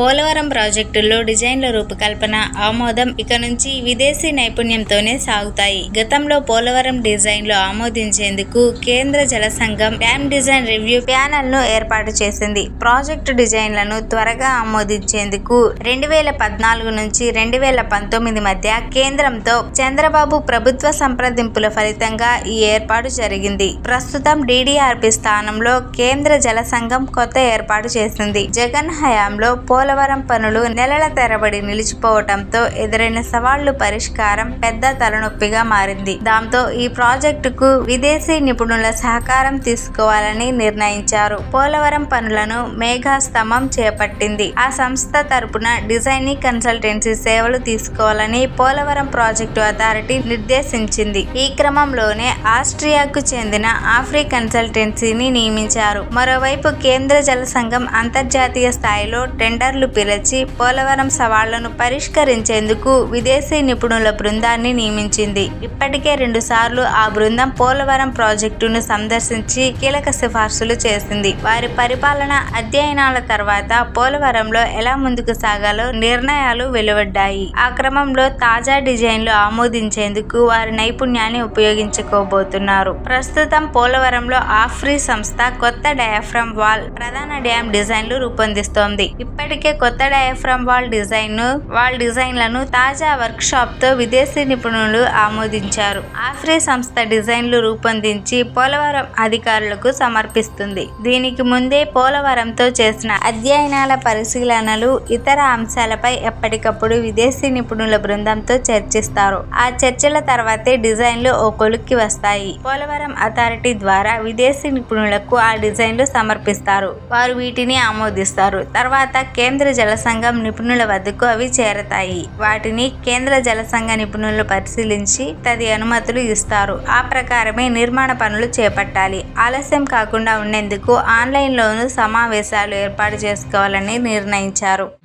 పోలవరం ప్రాజెక్టుల్లో డిజైన్ల రూపకల్పన ఆమోదం ఇక నుంచి విదేశీ నైపుణ్యంతోనే సాగుతాయి. గతంలో పోలవరం డిజైన్లు ఆమోదించేందుకు కేంద్ర జల సంఘం డ్యామ్ డిజైన్ రివ్యూ ప్యానెల్ను ఏర్పాటు చేసింది. ప్రాజెక్టు డిజైన్లను త్వరగా ఆమోదించేందుకు రెండు వేల పద్నాలుగు నుంచి రెండు వేల పంతొమ్మిది మధ్య కేంద్రంతో చంద్రబాబు ప్రభుత్వ సంప్రదింపుల ఫలితంగా ఈ ఏర్పాటు జరిగింది. ప్రస్తుతం డిడిఆర్పి స్థానంలో కేంద్ర జల సంఘం కొత్త ఏర్పాటు చేసింది. జగన్ హయాంలో పోలవరం పనులు నెలల తరబడి నిలిచిపోవటంతో ఎదురైన సవాళ్ళు పరిష్కారం పెద్ద తలనొప్పిగా మారింది. దాంతో ఈ ప్రాజెక్టుకు విదేశీ నిపుణుల సహకారం తీసుకోవాలని నిర్ణయించారు. పోలవరం పనులను మేఘాస్తంభం చేపట్టింది. ఆ సంస్థ తరపున డిజైనింగ్ కన్సల్టెన్సీ సేవలు తీసుకోవాలని పోలవరం ప్రాజెక్టు అథారిటీ నిర్దేశించింది. ఈ క్రమంలోనే ఆస్ట్రియాకు చెందిన ఆఫ్రీ కన్సల్టెన్సీని నియమించారు. మరోవైపు కేంద్ర జల సంఘం అంతర్జాతీయ స్థాయిలో టెండర్లు పిలిచి పోలవరం సవాళ్ళను పరిష్కరించేందుకు విదేశీ నిపుణుల బృందాన్ని నియమించింది. ఇప్పటికే రెండుసార్లు ఆ బృందం పోలవరం ప్రాజెక్టును సందర్శించి కీలక సిఫార్సులు చేసింది. వారి పరిపాలన అధ్యయనాల తర్వాత పోలవరంలో ఎలా ముందుకు సాగాలో నిర్ణయాలు వెలువడ్డాయి. ఆ క్రమంలో తాజా డిజైన్లు ఆమోదించేందుకు వారి నైపుణ్యాన్ని ఉపయోగించుకోబోతున్నారు. ప్రస్తుతం పోలవరంలో ఆఫ్రీ సంస్థ కొత్త డయాఫ్రమ్ వాల్ ప్రధాన డ్యామ్ డిజైన్లు రూపొందిస్తోంది. ఇప్పటికే కొత్త డయాఫ్రమ్ వాల్ డిజైన్ను వాల్ డిజైన్లను తాజా వర్క్ షాప్తో విదేశీ నిపుణులు ఆమోదించారు. ఆఫ్రీ సంస్థ డిజైన్లు రూపొందించి పోలవరం అధికారులకు సమర్పిస్తుంది. దీనికి ముందే పోలవరంతో చేసిన అధ్యయనాల పరిశీలనలు ఇతర అంశాలపై ఎప్పటికప్పుడు విదేశీ నిపుణుల బృందంతో చర్చిస్తారు. ఆ చర్చల తర్వాతే డిజైన్లు ఓ కొలుక్కి వస్తాయి. పోలవరం అథారిటీ ద్వారా విదేశీ నిపుణులకు ఆ డిజైన్లు సమర్పిస్తారు. వారు వీటిని ఆమోదిస్తారు. తర్వాత కేంద్ర జల సంఘం నిపుణుల వద్దకు అవి చేరతాయి. వాటిని కేంద్ర జల సంఘ నిపుణులు పరిశీలించి తది అనుమతులు ఇస్తారు. ఆ ప్రకారమే నిర్మాణ పనులు చేపట్టాలి. ఆలస్యం కాకుండా ఉండేందుకు ఆన్లైన్లోనూ సమావేశాలు ఏర్పాటు చేసుకోవాలని నిర్ణయించారు.